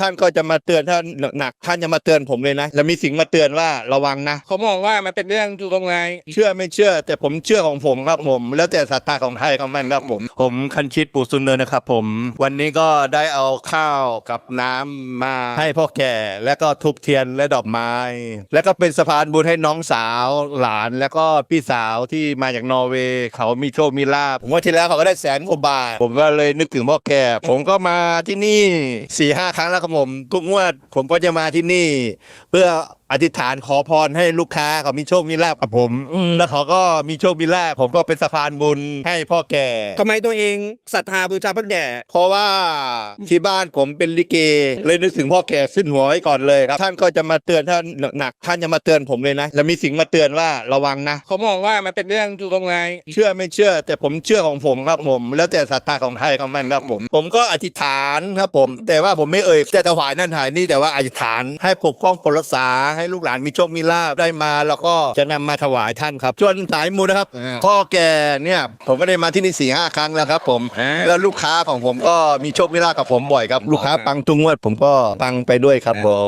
ท่านก็จะมาเตือนท่านหนักท่านจะมาเตือนผมเลยนะแล้วมีสิ่งมาเตือนว่าระวังนะเขามองว่ามันเป็นเรื่องถูกตรงไงเชื่อไม่เชื่อ แต่ผมเชื่อของผมครับผม แล้วแต่ศรัทธาของไทยของมันครับผม ผมคันชิตปูซุนเนอร์นะครับผม วันนี้ก็ได้เอาข้าวกับน้ำมาให้พ่อแก่ แล้วก็ทุบเทียนและดอกไม้ แล้วก็เป็นสะพานบุญให้น้องสาวหลาน แล้วก็พี่สาวที่มาจากนอร์เวย์เขามีโชคมีลาภผมว่าที่แล้วเขาก็ได้แสนกว่าบาทผมก็เลยนึกถึงพ่อแก่ ผมก็มาที่นี่สี่ห้าครั้งแล้วครับผมทุกงวดผมก็จะมาที่นี่ เพื่ออธิษฐานขอพรให้ลูกค้าเขามีโชคมีลาภกับผมอืมแล้วเขาก็มีโชคมีลาภผมก็เป็นสะพานบุญให้พ่อแก่ ทำไมตัวเองศรัทธาบูชาพระแก่เพราะว่าที่บ้านผมเป็นลิเก เลยนึกถึงพ่อแก่ขึ้นหัวไว้ก่อนเลยครับ ท่านก็จะมาเตือนท่านหนักท่านจะมาเตือนผมเลยนะแล้วมีสิ่งมาเตือนว่าระวังนะ เขามองว่ามันเป็นเรื่องถูกตรงไงเชื่อไม่เชื่อแต่ผมเชื่อของผมครับผม แล้วแต่ศรัทธาของไทยของมันครับผม ผมก็อธิษฐานครับผม แต่ว่าผมไม่เอ่ยจะถวายนั่นถวายนี่แต่ว่าอธิษฐานให้ปกป้องปกรักษาให้ลูกหลานมีโชคมีลาภได้มาแล้วก็จะนำมาถวายท่านครับส่วนสายมูนะครับอ่าพ่อแก่เนี่ยผมก็ได้มาที่นี่สี่ห้าครั้งแล้วครับผม แล้วลูกค้าของผมก็มีโชคมีลาภกับผมบ่อยครับ ลูกค้าปังทุกงวดผมก็ปังไปด้วยครับผม